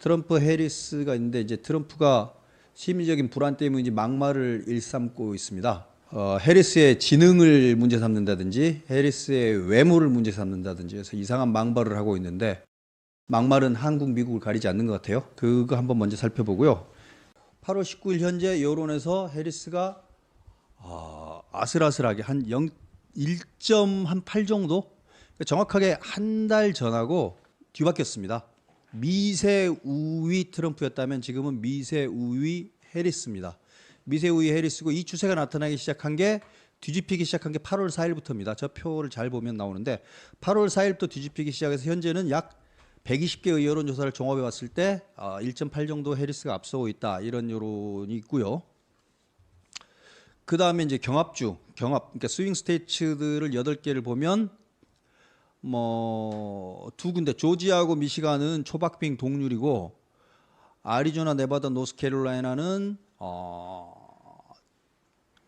트럼프 해리스가 있는데 이제 트럼프가 심리적인 불안 때문에 이제 막말을 일삼고 있습니다. 어, 해리스의 지능을 문제 삼는다든지 해리스의 외모를 문제 삼는다든지 해서 이상한 막말을 하고 있는데 막말은 한국, 미국을 가리지 않는 것 같아요. 그거 한번 먼저 살펴보고요. 8월 19일 현재 여론에서 해리스가 아, 아슬아슬하게 한 0, 1.8 정도? 그러니까 정확하게 한 달 전하고 뒤바뀌었습니다. 미세 우위 트럼프였다면 지금은 미세 우위 해리스입니다. 미세 우위 해리스고 이 추세가 나타나기 시작한 게 뒤집히기 시작한 게 8월 4일부터입니다. 저 표를 잘 보면 나오는데 8월 4일부터 뒤집히기 시작해서 현재는 약 120개의 여론조사를 종합해 봤을 때 1.8 정도 해리스가 앞서고 있다 이런 여론이 있고요. 그 다음에 이제 경합주, 경합, 그러니까 스윙 스테이츠들을 여덟 개를 보면 뭐 두 군데 조지아하고 미시간은 초박빙 동률이고 아리조나, 네바다, 노스캐롤라이나는 어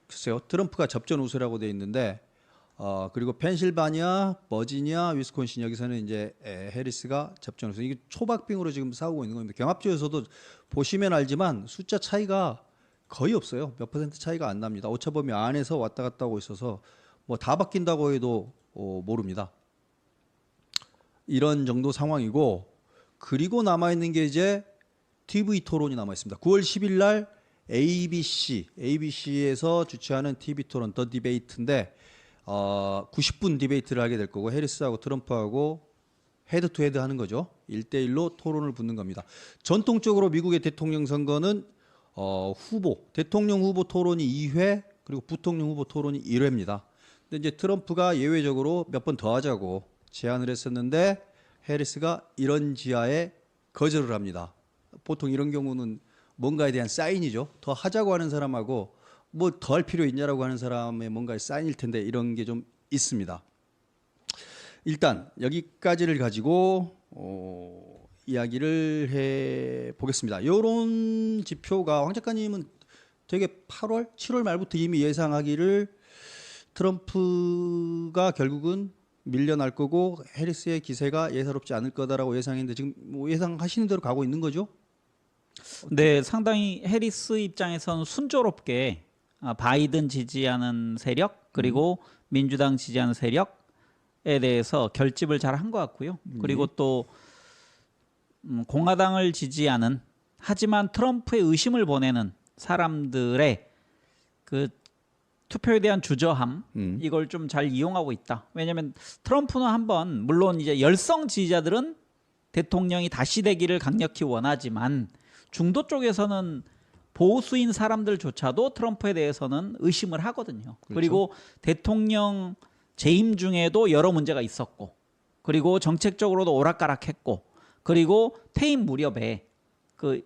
글쎄요 트럼프가 접전 우세라고 돼 있는데 어 그리고 펜실바니아, 버지니아, 위스콘신 여기서는 이제 에, 해리스가 접전 우세. 이게 초박빙으로 지금 싸우고 있는 겁니다. 경합주에서도 보시면 알지만 숫자 차이가 거의 없어요. 몇 퍼센트 차이가 안 납니다. 오차범위 안에서 왔다 갔다 하고 있어서 뭐 다 바뀐다고 해도 어, 모릅니다. 이런 정도 상황이고 그리고 남아 있는 게 이제 TV 토론이 남아 있습니다. 9월 10일 날 ABC ABC에서 주최하는 TV 토론 더 디베이트인데 어, 90분 디베이트를 하게 될 거고 해리스하고 트럼프하고 헤드 투 헤드 하는 거죠. 1대1로 토론을 붙는 겁니다. 전통적으로 미국의 대통령 선거는 어, 후보, 대통령 후보 토론이 2회 그리고 부통령 후보 토론이 1회입니다. 근데 이제 트럼프가 예외적으로 몇 번 더 하자고 제안을 했었는데 해리스가 이런 지하에 거절을 합니다. 보통 이런 경우는 뭔가에 대한 사인이죠. 더 하자고 하는 사람하고 뭐 더 할 필요 있냐라고 하는 사람의 뭔가의 사인일 텐데 이런 게 좀 있습니다. 일단 여기까지를 가지고 어, 이야기를 해 보겠습니다. 여론 지표가 황 작가님은 되게 8월, 7월 말부터 이미 예상하기를 트럼프가 결국은 밀려날 거고 해리스의 기세가 예사롭지 않을 거다라고 예상했는데 지금 뭐 예상하시는 대로 가고 있는 거죠? 네, 상당히 해리스 입장에서는 순조롭게 아, 바이든 지지하는 세력 그리고 민주당 지지하는 세력에 대해서 결집을 잘 한 것 같고요. 그리고 또 음, 공화당을 지지하는 하지만 트럼프의 의심을 보내는 사람들의 그 투표에 대한 주저함 음. 이걸 좀 잘 이용하고 있다. 왜냐하면 트럼프는 한번 물론 이제 열성 지지자들은 대통령이 다시 되기를 강력히 원하지만 중도 쪽에서는 보수인 사람들조차도 트럼프에 대해서는 의심을 하거든요. 그렇죠. 그리고 대통령 재임 중에도 여러 문제가 있었고, 그리고 정책적으로도 오락가락했고, 그리고 퇴임 무렵에 그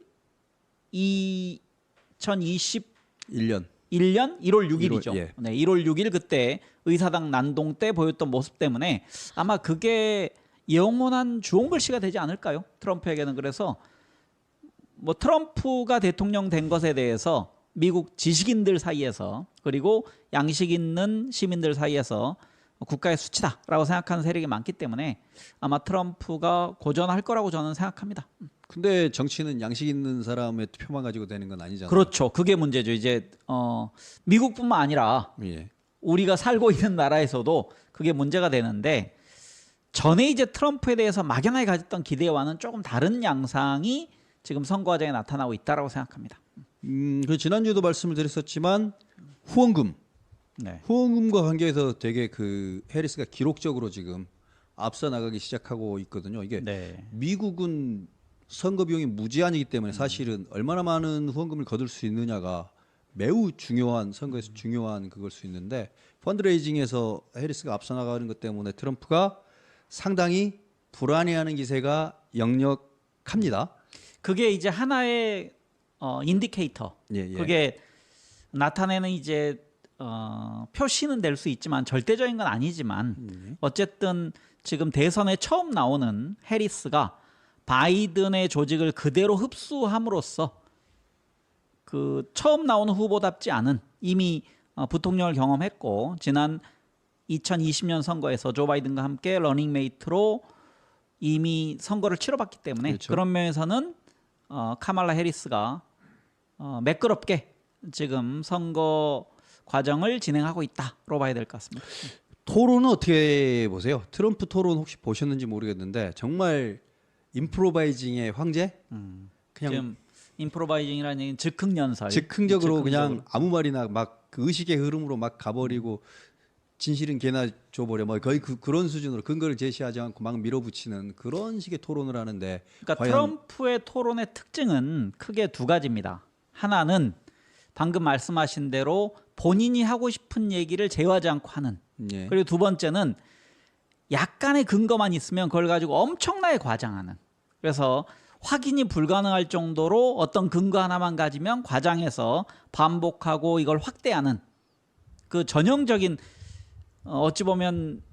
2020 1년. 1년 1월 6일이죠. 예. 네, 1월 6일 그때 의사당 난동 때 보였던 모습 때문에 아마 그게 영원한 주홍 글씨가 되지 않을까요? 트럼프에게는 그래서 뭐 트럼프가 대통령 된 것에 대해서 미국 지식인들 사이에서 그리고 양식 있는 시민들 사이에서 국가의 수치다라고 생각하는 세력이 많기 때문에 아마 트럼프가 고전할 거라고 저는 생각합니다. 근데 정치는 양식 있는 사람의 투표만 가지고 되는 건 아니잖아요. 그렇죠. 그게 문제죠. 이제 어 미국뿐만 아니라 예. 우리가 살고 있는 나라에서도 그게 문제가 되는데 전에 이제 트럼프에 대해서 막연하게 가졌던 기대와는 조금 다른 양상이 지금 선거 과정에 나타나고 있다라고 생각합니다. 음, 그 지난주에도 말씀을 드렸었지만 후원금, 네. 후원금과 관계해서 되게 그 해리스가 기록적으로 지금 앞서 나가기 시작하고 있거든요. 이게 네. 미국은 선거 비용이 무제한이기 때문에 사실은 얼마나 많은 후원금을 거둘 수 있느냐가 매우 중요한 선거에서 중요한 그걸 수 있는데 펀드레이징에서 해리스가 앞서 나가는 것 때문에 트럼프가 상당히 불안해하는 기세가 역력합니다. 그게 이제 하나의 어 인디케이터. 예, 예. 그게 나타내는 이제 어 표시는 될 수 있지만 절대적인 건 아니지만 어쨌든 지금 대선에 처음 나오는 해리스가 바이든의 조직을 그대로 흡수함으로써 그 처음 나오는 후보답지 않은 이미 어, 부통령을 경험했고 지난 2020년 선거에서 조 바이든과 함께 러닝메이트로 이미 선거를 치러봤기 때문에 그렇죠. 그런 면에서는 어, 카말라 해리스가 어, 매끄럽게 지금 선거 과정을 진행하고 있다로 봐야 될 것 같습니다. 토론은 어떻게 보세요? 트럼프 토론 혹시 보셨는지 모르겠는데 정말 임프로바이징의 황제? 그냥 지금 임프로바이징이라는 얘기는 즉흥 연설, 즉흥적으로 즉흥적으로. 그냥 아무 말이나 막 그 의식의 흐름으로 막 가버리고 진실은 개나 줘버려 뭐 거의 그, 그런 수준으로 근거를 제시하지 않고 막 밀어붙이는 그런 식의 토론을 하는데 그러니까 트럼프의 토론의 특징은 크게 두 가지입니다. 하나는 방금 말씀하신 대로 본인이 하고 싶은 얘기를 제어하지 않고 하는. 예. 그리고 두 번째는 약간의 근거만 있으면 그걸 가지고 엄청나게 과장하는. 그래서 확인이 불가능할 정도로 어떤 근거 하나만 가지면 과장해서 반복하고 이걸 확대하는 그 전형적인 어, 어찌 보면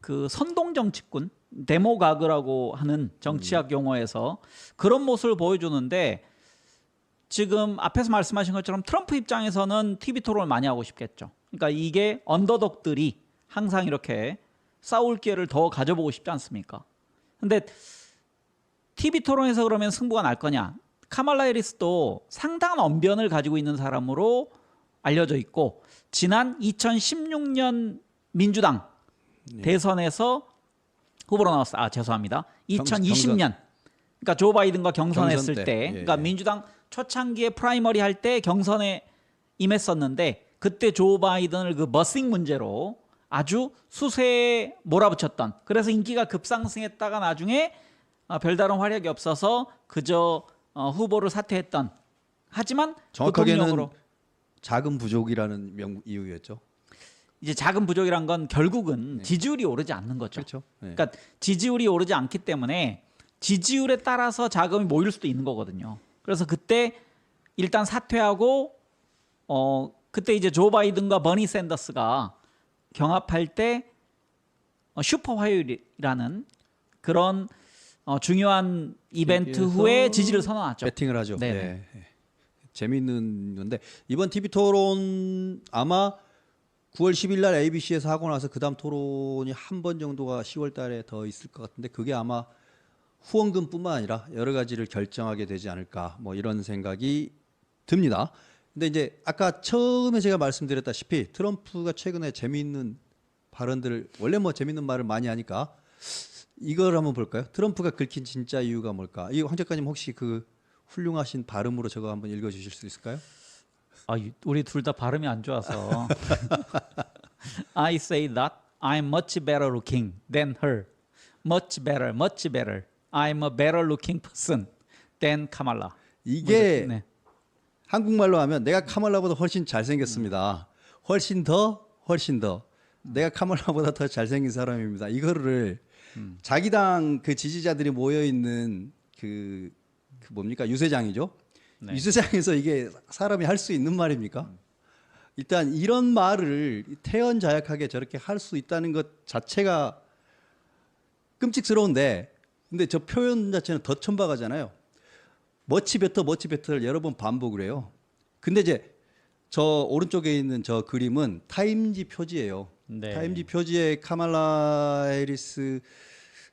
그 선동 정치꾼 데모가그라고 하는 정치학 용어에서 그런 모습을 보여주는데 지금 앞에서 말씀하신 것처럼 트럼프 입장에서는 TV 토론을 많이 하고 싶겠죠. 그러니까 이게 언더독들이 항상 이렇게 싸울 기회를 더 가져보고 싶지 않습니까? 근데 TV 토론에서 그러면 승부가 날 거냐? 카말라 해리스도 상당한 언변을 가지고 있는 사람으로 알려져 있고 지난 2016년 민주당 대선에서 후보로 나왔어. 아 죄송합니다. 2020년 그러니까 조 바이든과 경선했을 경선 때. 때, 예, 그러니까 예. 민주당 초창기에 프라이머리 할 때 경선에 임했었는데 그때 조 바이든을 그 버싱 문제로 아주 수세에 몰아붙였던 그래서 인기가 급상승했다가 나중에 어, 별다른 활약이 없어서 그저 어, 후보를 사퇴했던 하지만 정확하게는 부통령으로 자금 부족이라는 명 이유였죠. 이제 작은 부족이란 건 결국은 지지율이 오르지 않는 거죠. 그렇죠. 네. 그러니까 지지율이 오르지 않기 때문에 지지율에 따라서 자금이 모일 수도 있는 거거든요. 그래서 그때 일단 사퇴하고 어 그때 이제 조 바이든과 버니 샌더스가 경합할 때 어, 슈퍼 화요일이라는 그런 어, 중요한 이벤트 여기에서 후에 지지를 선언하죠. 배팅을 하죠. 네네. 네. 네. 재미있는 건데 이번 TV 토론 아마 9월 10일 날 ABC에서 하고 나서 그다음 토론이 한 번 정도가 10월 달에 더 있을 것 같은데 그게 아마 후원금뿐만 아니라 여러 가지를 결정하게 되지 않을까 뭐 이런 생각이 듭니다. 근데 이제 아까 처음에 제가 말씀드렸다시피 트럼프가 최근에 재미있는 발언들을 원래 뭐 재미있는 말을 많이 하니까 이걸 한번 볼까요? 트럼프가 긁힌 진짜 이유가 뭘까? 이 황 작가님 혹시 그 훌륭하신 발음으로 저거 한번 읽어 주실 수 있을까요? 아, 이- 우리 둘 다 발음이 안 좋아서. I say that I'm much better looking than her. Much better, much better. I'm a better looking person than Kamala. 이게 네. 한국말로 하면 내가 카말라보다 훨씬 잘생겼습니다. 훨씬 더 훨씬 더 내가 카말라보다 더 잘생긴 사람입니다. 이거를 자기 당 그 지지자들이 모여 있는 그, 그 뭡니까 유세장이죠. 네. 유세장에서 이게 사람이 할 수 있는 말입니까? 일단 이런 말을 태연자약하게 저렇게 할 수 있다는 것 자체가 끔찍스러운데 근데 저 표현 자체는 더 천박하잖아요. 머치 베터 머치 베터를 여러 번 반복을 해요. 근데 이제 저 오른쪽에 있는 저 그림은 타임지 표지예요. 네. 타임지 표지에 카말라 해리스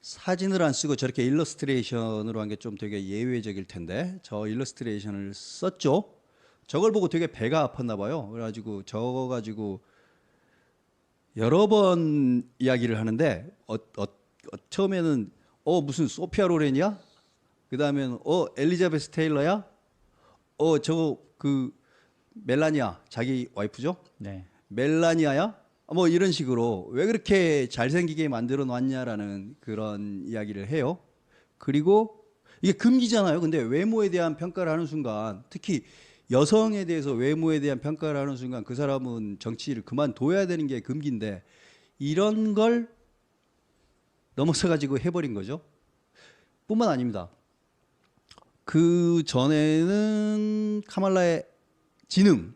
사진을 안 쓰고 저렇게 일러스트레이션으로 한 게 좀 되게 예외적일 텐데 저 일러스트레이션을 썼죠. 저걸 보고 되게 배가 아팠나 봐요. 그래가지고 저거 가지고 여러 번 이야기를 하는데 어, 어, 어, 처음에는 어 무슨 소피아 로렌이야? 그 다음에는 어 엘리자베스 테일러야? 어 저거 그 멜라니아 자기 와이프죠? 네. 멜라니아야? 뭐 이런 식으로 왜 그렇게 잘생기게 만들어 놨냐라는 그런 이야기를 해요. 그리고 이게 금기잖아요. 근데 외모에 대한 평가를 하는 순간 특히 여성에 대해서 외모에 대한 평가를 하는 순간 그 사람은 정치를 그만둬야 되는 게 금기인데 이런 걸 넘어서 가지고 해버린 거죠. 뿐만 아닙니다. 그 전에는 카말라의 지능,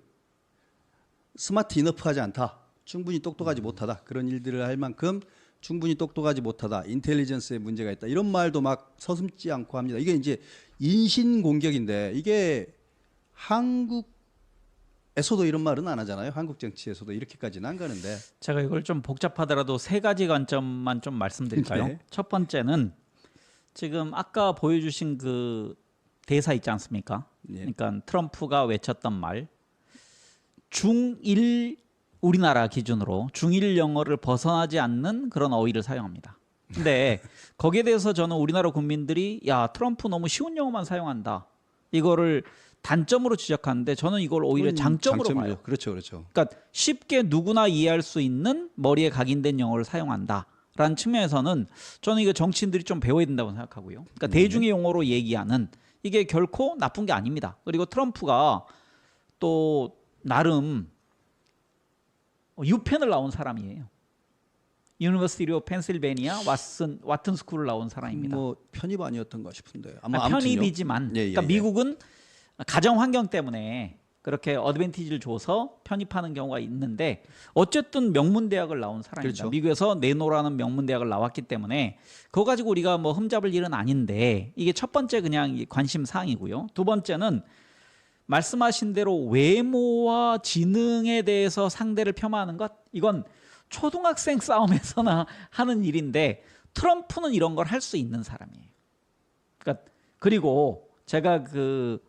스마트 이너프하지 않다. 충분히 똑똑하지 못하다. 그런 일들을 할 만큼 충분히 똑똑하지 못하다. 인텔리전스에 문제가 있다. 이런 말도 막 서슴지 않고 합니다. 이게 이제 인신 공격인데 이게 한국에서도 이런 말은 안 하잖아요. 한국 정치에서도 이렇게까지는 안 가는데. 제가 이걸 좀 복잡하더라도 세 가지 관점만 좀 말씀드릴까요? 네. 첫 번째는 지금 아까 보여주신 그 대사 있지 않습니까? 예. 그러니까 트럼프가 외쳤던 말 중일 우리나라 기준으로 중일 영어를 벗어나지 않는 그런 어휘를 사용합니다. 근데 거기에 대해서 저는 우리나라 국민들이 야 트럼프 너무 쉬운 영어만 사용한다 이거를 단점으로 지적하는데 저는 이걸 오히려 장점으로 장점이죠. 봐요. 그렇죠, 그렇죠. 그러니까 쉽게 누구나 이해할 수 있는 머리에 각인된 영어를 사용한다 라는 측면에서는 저는 이거 정치인들이 좀 배워야 된다고 생각하고요. 그러니까 대중의 용어로 얘기하는 이게 결코 나쁜 게 아닙니다. 그리고 트럼프가 또 나름 유펜을 나온 사람이에요. 유니버시티 오브 펜실베니아 왓슨 와튼 스쿨을 나온 사람입니다. 뭐 편입 아니었던가 싶은데 아마 아. 편입이지만 예, 예, 그러니까 예. 미국은 가정 환경 때문에 그렇게 어드밴티지를 줘서 편입하는 경우가 있는데 어쨌든 명문 대학을 나온 사람입니다. 그렇죠. 미국에서 네노라는 명문 대학을 나왔기 때문에 그거 가지고 우리가 뭐 흠잡을 일은 아닌데 이게 첫 번째 그냥 이 관심 사항이고요. 두 번째는 말씀하신 대로 외모와 지능에 대해서 상대를 폄하하는 것 이건 초등학생 싸움에서나 하는 일인데 트럼프는 이런 걸 할 수 있는 사람이에요. 그러니까 그리고 제가 그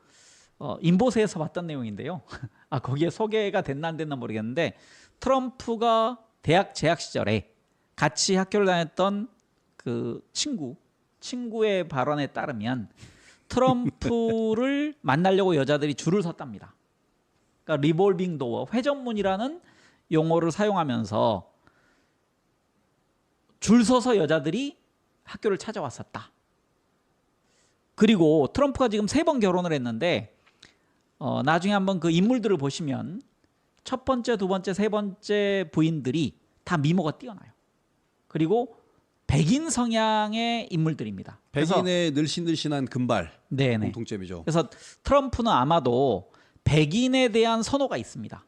어, 인보세에서 봤던 내용인데요. 아 거기에 소개가 됐나 안 됐나 모르겠는데 트럼프가 대학 재학 시절에 같이 학교를 다녔던 그 친구 친구의 발언에 따르면 트럼프를 만나려고 여자들이 줄을 섰답니다. 그러니까 리볼빙 도어 회전문이라는 용어를 사용하면서 줄 서서 여자들이 학교를 찾아왔었다. 그리고 트럼프가 지금 세 번 결혼을 했는데 어, 나중에 한번 그 인물들을 보시면 첫 번째, 두 번째, 세 번째 부인들이 다 미모가 뛰어나요. 그리고 백인 성향의 인물들입니다. 백인의 늘씬늘씬한 금발 네네. 공통점이죠. 그래서 트럼프는 아마도 백인에 대한 선호가 있습니다.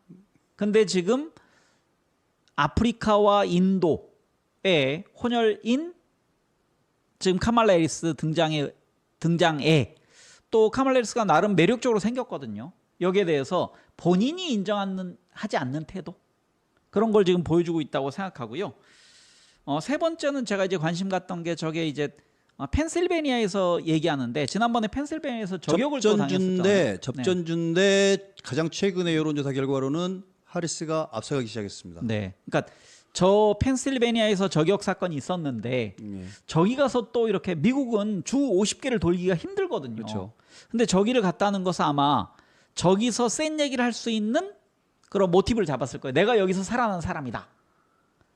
근데 지금 아프리카와 인도의 혼혈인 지금 카말라 해리스 등장에 등장에 또 카말라 해리스가 나름 매력적으로 생겼거든요. 여기에 대해서 본인이 인정하는 하지 않는 태도 그런 걸 지금 보여주고 있다고 생각하고요. 어, 세 번째는 제가 이제 관심 갔던 게 저게 이제 어, 펜실베니아에서 얘기하는데 지난번에 펜실베니아에서 저격을. 접전주인데 접전주인데 가장 최근의 여론조사 결과로는 하리스가 앞서가기 시작했습니다. 네. 그러니까 저 펜실베니아에서 저격 사건이 있었는데 예. 저기 가서 또 이렇게 미국은 주 50개를 돌기가 힘들거든요. 그렇죠. 근데 저기를 갔다는 것은 아마 저기서 센 얘기를 할 수 있는 그런 모티브를 잡았을 거예요. 내가 여기서 살아난 사람이다.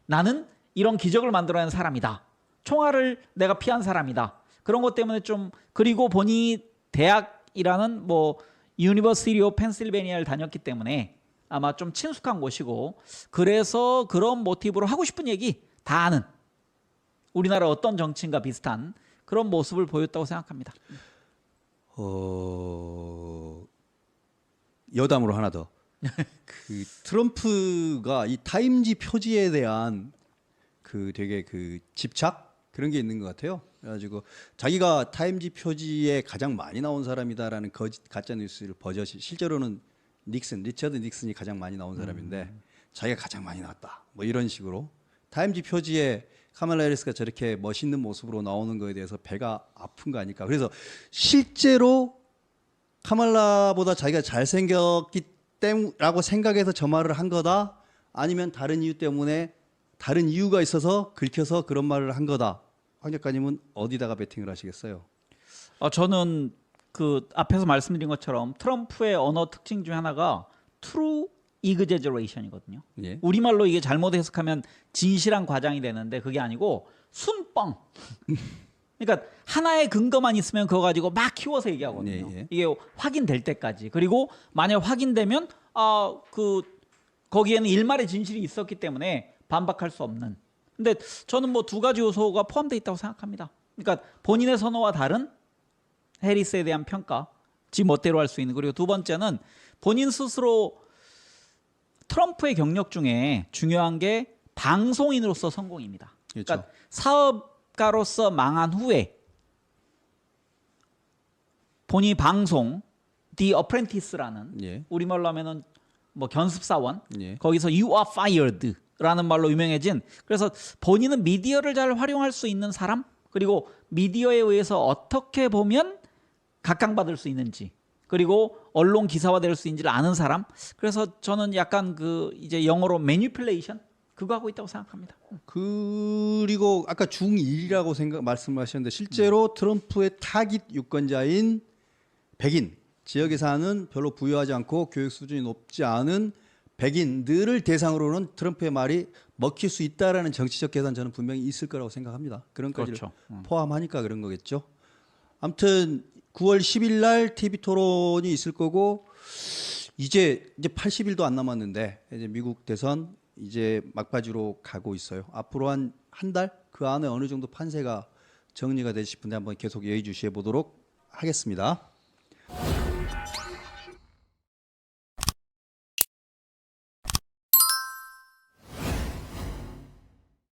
나는 이런 기적을 만들어낸 사람이다. 총알을 내가 피한 사람이다. 그런 것 때문에 좀 그리고 본인이 대학이라는 뭐 유니버시티 오브 펜실베니아를 다녔기 때문에 아마 좀 친숙한 곳이고 그래서 그런 모티브로 하고 싶은 얘기 다 아는 우리나라 어떤 정치인과 비슷한 그런 모습을 보였다고 생각합니다. 어 여담으로 하나 더. 그 트럼프가 이 타임지 표지에 대한 그 되게 그 집착 그런 게 있는 것 같아요. 그래가지고 자기가 타임지 표지에 가장 많이 나온 사람이다라는 거짓 가짜 뉴스를 버젓이 실제로는 닉슨 리처드 닉슨이 가장 많이 나온 사람인데 자기가 가장 많이 나왔다. 뭐 이런 식으로 타임지 표지에 카멜라 해리스가 저렇게 멋있는 모습으로 나오는 거에 대해서 배가 아픈 거 아닐까. 그래서 실제로 카말라보다 자기가 잘생겼기 때문이라고 생각해서 저 말을 한 거다 아니면 다른 이유 때문에 다른 이유가 있어서 긁혀서 그런 말을 한 거다 황 작가님은 어디다가 베팅을 하시겠어요? 어, 저는 그 앞에서 말씀드린 것처럼 트럼프의 언어 특징 중에 하나가 true exaggeration이거든요. 예. 우리말로 이게 잘못 해석하면 진실한 과장이 되는데 그게 아니고 순뻥. 그러니까 하나의 근거만 있으면 그거 가지고 막 키워서 얘기하거든요. 예, 예. 이게 확인될 때까지. 그리고 만약 확인되면 아그 거기에는 일말의 진실이 있었기 때문에 반박할 수 없는. 근데 저는 뭐 두 가지 요소가 포함되어 있다고 생각합니다. 그러니까 본인의 선호와 다른 해리스에 대한 평가, 지 멋대로 할 수 있는 그리고 두 번째는 본인 스스로 트럼프의 경력 중에 중요한 게 방송인으로서 성공입니다. 그렇죠. 그러니까 사업가로서 망한 후에 본인이 방송 The Apprentice라는 예. 우리말로 하면은 뭐 견습사원 예. 거기서 You are fired 라는 말로 유명해진 그래서 본인은 미디어를 잘 활용할 수 있는 사람 그리고 미디어에 의해서 어떻게 보면 각광받을 수 있는지 그리고 언론 기사화 될 수 있는지를 아는 사람 그래서 저는 약간 그 이제 영어로 매니플레이션 그거 하고 있다고 생각합니다. 그리고 아까 중1이라고 생각 말씀하셨는데 실제로 트럼프의 타깃 유권자인 백인 지역에 사는 별로 부유하지 않고 교육 수준이 높지 않은 백인들을 대상으로는 트럼프의 말이 먹힐 수 있다라는 정치적 계산 저는 분명히 있을 거라고 생각합니다. 그런 까지를 그렇죠. 포함하니까 그런 거겠죠. 아무튼 9월 10일 날 TV 토론이 있을 거고 이제 이제 80일도 안 남았는데 이제 미국 대선 이제 막바지로 가고 있어요. 앞으로 한 한 달 그 안에 어느 정도 판세가 정리가 되지 싶은데 한번 계속 예의주시해 보도록 하겠습니다.